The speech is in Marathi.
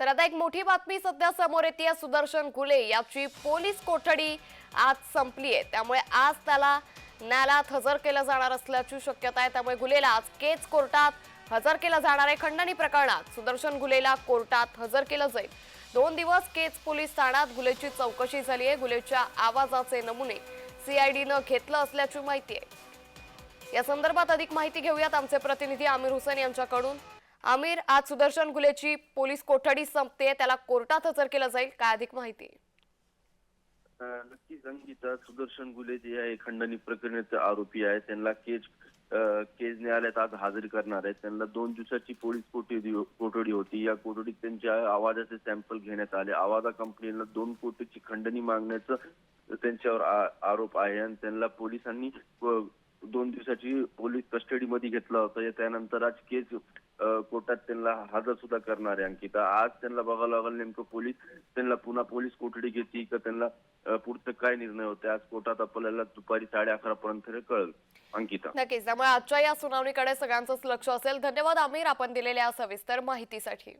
तर आता एक मोठी बातमी सध्या समोर येते सुदर्शन घुले याची पोलीस कोठडी आज संपली आहे. त्यामुळे आज त्याला न्यायालयात हजर केलं जाणार असल्याची शक्यता आहे. त्यामुळे घुलेला आज केच कोर्टात हजर केलं जाणार आहे. खंडणी प्रकरणात सुदर्शन घुलेला कोर्टात हजर केलं जाईल. दोन दिवस केच पोलीस ठाण्यात घुलेची चौकशी झाली आहे. घुलेच्या आवाजाचे नमुने सीआयडीनं घेतलं असल्याची माहिती आहे. या संदर्भात अधिक माहिती घेऊयात आमचे प्रतिनिधी आमिर हुसेन यांच्याकडून. आमिर आज सुदर्शन गुलेची पोलीस कोठडी संपते त्याला कोर्टात हजर केलं जाईल काय अधिक माहिती? अ, नक्कीच सुदर्शन गुले जे आहे खंडणी प्रकरणाचे आरोपी आहे त्यांना केज केज न्यायालयात आज हजर करणार आहे त्यांना दोन दिवसाची पोलीस कोठडी कोठडी होती. या कोठडीत त्यांच्या आवाजाचे सॅम्पल घेण्यात आले. आवाजा कंपनीला दोन कोटीची खंडणी मागण्याचं त्यांच्यावर आरोप आहे. आणि त्यांना पोलिसांनी दोन दिवसाची पोलीस कस्टडीमध्ये घेतलं होतं. त्यानंतर आज केस कोर्टात त्यांना हजर सुद्धा करणार आहे अंकिता. आज त्यांना बघावं लागेल नेमकं पोलीस त्यांना पुन्हा पोलीस कोठडी घेते का त्यांना पुढचं काय निर्णय होते आज कोर्टात आपल्याला दुपारी साडे अकरा पर्यंत कळेल अंकिता. नक्कीच. त्यामुळे आजच्या या सुनावणीकडे सगळ्यांचंच लक्ष असेल. धन्यवाद आमिर. आपण दिलेल्या सविस्तर माहितीसाठी.